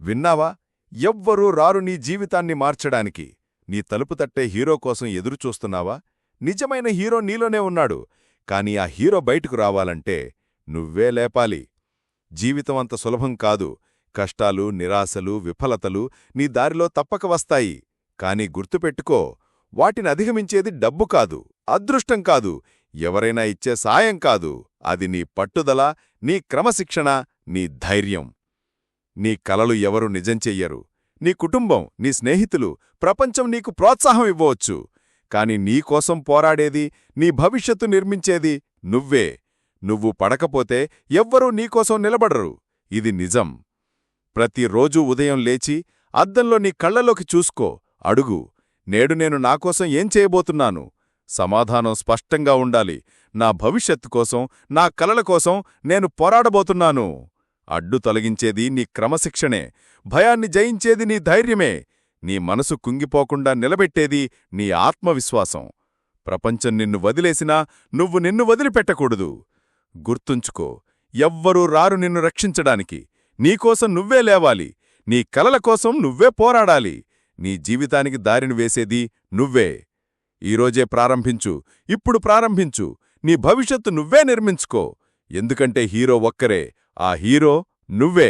విన్నావా? ఎవ్వరూ రారు నీ జీవితాన్ని మార్చడానికి. నీ తలుపు తట్టే హీరో కోసం ఎదురుచూస్తున్నావా? నిజమైన హీరో నీలోనే ఉన్నాడు. కాని ఆ హీరో బయటకు రావాలంటే నువ్వే లేపాలి. జీవితం అంత సులభం కాదు. కష్టాలు నిరాశలు విఫలతలు నీ దారిలో తప్పక వస్తాయి. కాని గుర్తుపెట్టుకో వాటిని అధిగమించేది డబ్బు కాదు అదృష్టం కాదు. ఎవరైనా ఇచ్చే సాయం కాదు. అది నీ పట్టుదల నీ క్రమశిక్షణ నీ ధైర్యం. నీ కలలు ఎవరు నిజం చెయ్యరు. నీ కుటుంబం నీ స్నేహితులు ప్రపంచం నీకు ప్రోత్సాహం ఇవ్వవచ్చు. కాని నీకోసం పోరాడేది నీ భవిష్యత్తు నిర్మించేది నువ్వే. నువ్వు పడకపోతే ఎవ్వరూ నీకోసం నిలబడరు. ఇది నిజం. ప్రతిరోజూ ఉదయం లేచి అద్దంలో నీ కళ్ళలోకి చూసుకో. అడుగు. నేడు నేను నాకోసం ఏం చేయబోతున్నాను? సమాధానం స్పష్టంగా ఉండాలి. నా భవిష్యత్తు కోసం నా కలల కోసం నేను పోరాడబోతున్నాను. అడ్డు తొలగించేది నీ క్రమశిక్షణే భయాన్ని జయించేది నీ ధైర్యమే. నీ మనసు కుంగిపోకుండా నిలబెట్టేది నీ ఆత్మవిశ్వాసం. ప్రపంచం నిన్ను వదిలేసినా నువ్వు నిన్ను వదిలిపెట్టకూడదు. గుర్తుంచుకో ఎవ్వరూ రారు నిన్ను రక్షించడానికి. నీకోసం నువ్వే లేవాలి. నీ కలల కోసం నువ్వే పోరాడాలి. నీ జీవితానికి దారిని వేసేది నువ్వే. ఈరోజే ప్రారంభించు ఇప్పుడు ప్రారంభించు. నీ భవిష్యత్తు నువ్వే నిర్మించుకో. ఎందుకంటే హీరో ఒక్కరే ఆ హీరో నువ్వే.